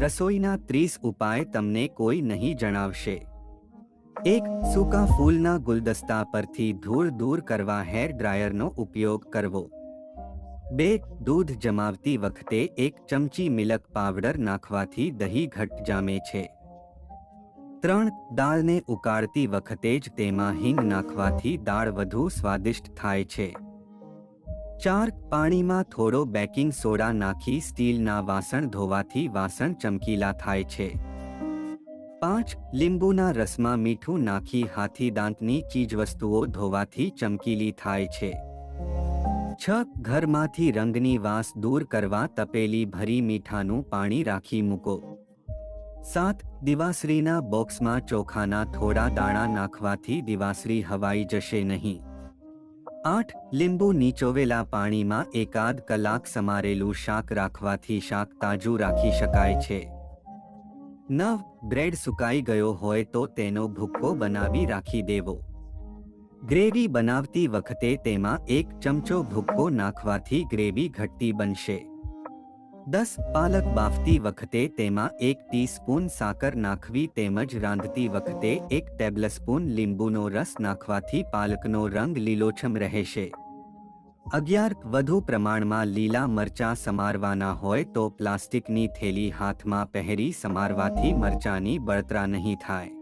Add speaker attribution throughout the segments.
Speaker 1: રસોઈના ત્રીસ ઉપાય તમને કોઈ નહીં જણાવશે. એક, સૂકા ફૂલના ગુલદસ્તા પરથી ધૂળ દૂર કરવા હેર ડ્રાયરનો ઉપયોગ કરવો. બે, દૂધ જમાવતી વખતે એક ચમચી મિલક પાવડર નાખવાથી દહીં ઘટ જામે છે. ત્રણ, દાળને ઉકાળતી વખતે જ તેમાં હિંગ નાખવાથી દાળ વધુ સ્વાદિષ્ટ થાય છે. ચાર પાણીમાં થોડો બેકિંગ સોડા નાખી સ્ટીલના વાસણ ધોવાથી વાસણ ચમકીલા થાય છે. પાંચ, લીંબુના રસમાં મીઠું નાખી હાથી દાંતની ચીજવસ્તુઓ ધોવાથી ચમકીલી થાય છે. છ, ઘરમાંથી રંગની વાસ દૂર કરવા તપેલી ભરી મીઠાનું પાણી રાખી મૂકો. સાત દિવાસરીના બોક્સમાં ચોખાના થોડા દાણા નાખવાથી દિવાસરી હવાઈ જશે નહીં. આઠ લીંબુ નીચોવેલા પાણીમાં એકાદ કલાક સમારેલું શાક રાખવાથી શાક તાજું રાખી શકાય છે. નવ, બ્રેડ સુકાઈ ગયો હોય તો તેનો ભૂક્કો બનાવી રાખી દેવો. ગ્રેવી બનાવતી વખતે તેમાં એક ચમચો ભૂક્કો નાખવાથી ગ્રેવી ઘટતી બનશે. દસ પાલક બાફતી વખતે તેમાં એક ટીસ્પૂન સાકર નાખવી તેમજ રાંધતી વખતે એક ટેબલસ્પૂન લીંબુનો રસ નાખવાથી પાલકનો રંગ લીલોછમ રહેશે. અગિયાર વધુ પ્રમાણમાં લીલા મરચાં સમારવાના હોય તો પ્લાસ્ટિકની થેલી હાથમાં પહેરી સમારવાથી મરચાંની બળતરા નહીં થાય.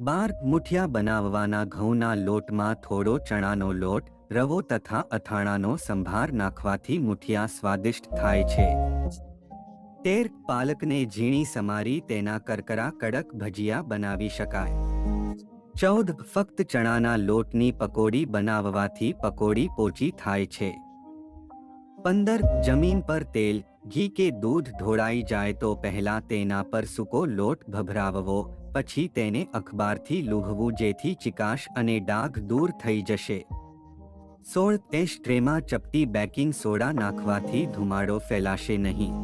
Speaker 1: બાર મુઠિયા બનાવવાના ઘઉંના લોટમાં થોડો ચણાનો લોટ, રવો તથા અથાણાનો સંભાર નાખવાથી મુઠિયા સ્વાદિષ્ટ થાય છે. તેર પાલકને ઝીણી સમારી તેના કરકરા કડક ભજીયા બનાવી શકાય. ચૌદ ફક્ત ચણાના લોટની પકોડી બનાવવાથી પકોડી પોચી થાય છે. પંદર જમીન પર તેલ, ઘી કે દૂધ ઢોળાઈ જાય તો પહેલા તેના પર સૂકો લોટ ભભરાવવો પછી તેને અખબારથી લૂહવું જેથી ચિકાશ અને ડાઘ દૂર થઈ જશે. સોળ એશ ટ્રેમાં ચપટી બેકિંગ સોડા નાખવાથી ધુમાડો ફેલાશે નહીં.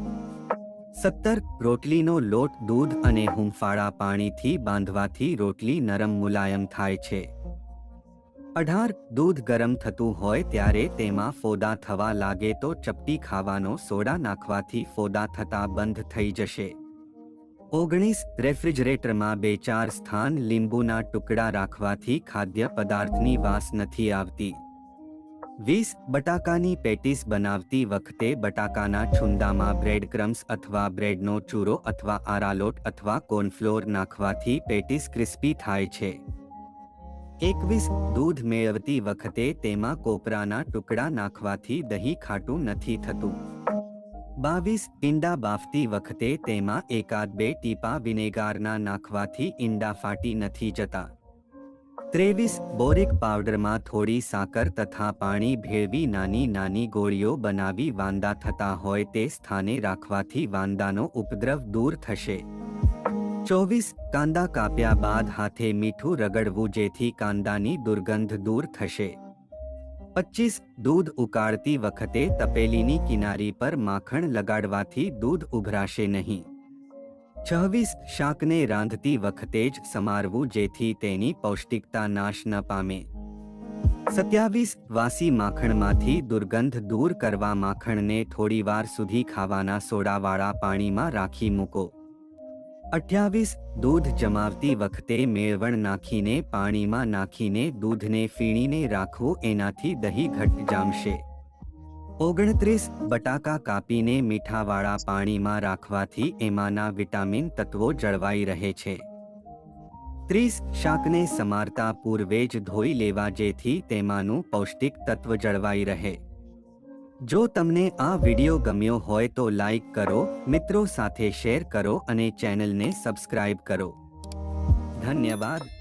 Speaker 1: સત્તર રોટલીનો લોટ દૂધ અને હુંફાળા પાણીથી બાંધવાથી રોટલી નરમ મુલાયમ થાય છે. અઢાર દૂધ ગરમ થતું હોય ત્યારે તેમાં ફોદા થવા લાગે તો ચપટી ખાવાનો સોડા નાખવાથી ફોદા થતા બંધ થઈ જશે. ઓગણીસ રેફ્રિજરેટરમાં બે ચાર સ્થાન લીંબુના ટુકડા રાખવાથી ખાદ્ય પદાર્થની વાસ નથી આવતી. વીસ બટાકાની પેટીસ બનાવતી વખતે બટાકાના છુંદામાં બ્રેડ ક્રમ્સ અથવા બ્રેડનો ચૂરો અથવા આરાલોટ અથવા કોર્નફ્લોર નાખવાથી પેટીસ ક્રિસ્પી થાય છે. એકવીસ દૂધ મેળવતી વખતે તેમાં કોપરાના ટુકડા નાખવાથી દહીં ખાટું નથી થતું. બાવીસ ઈંડા બાફતી વખતે તેમાં એકાદ બે ટીપા વિનેગારના નાખવાથી ઈંડા ફાટી નથી જતા. ત્રેવીસ બોરિક પાવડરમાં થોડી સાકર તથા પાણી ભેળવી નાની નાની ગોળીઓ બનાવી વાંદા થતા હોય તે સ્થાને રાખવાથી વાંદાનો ઉપદ્રવ દૂર થશે. ચોવીસ કાંદા કાપ્યા બાદ હાથે મીઠું રગડવું જેથી કાંદાની દુર્ગંધ દૂર થશે. પચીસ દૂધ ઉકાળતી વખતે તપેલીની કિનારી પર માખણ લગાડવાથી દૂધ ઉભરાશે નહીં. છવ્વીસ શાકને રાંધતી વખતે જ સમારવું જેથી તેની પૌષ્ટિકતા નાશ ન પામે. સત્યાવીસ વાસી માખણમાંથી દુર્ગંધ દૂર કરવા માખણને થોડીવાર સુધી ખાવાના સોડાવાળા પાણીમાં રાખી મૂકો. અઠ્યાવીસ, દૂધ જમાવતી વખતે મેળવણ નાખીને, પાણીમાં નાખીને, દૂધને ફીણીને રાખવું એનાથી દહીં ઘટ જામશે. ઓગણત્રીસ, બટાકા કાપીને મીઠાવાળા પાણીમાં રાખવાથી એમાંના વિટામિન તત્વો જળવાઈ રહે છે. ત્રીસ, શાકને સમારતા પૂર્વે જ ધોઈ લેવા જેથી તેમાંનું પૌષ્ટિક તત્વ જળવાઈ રહે. જો તમને આ વિડિયો ગમ્યો હોય તો લાઈક કરો, મિત્રો સાથે શેર કરો અને ચેનલને સબસ્ક્રાઇબ કરો. ધન્યવાદ.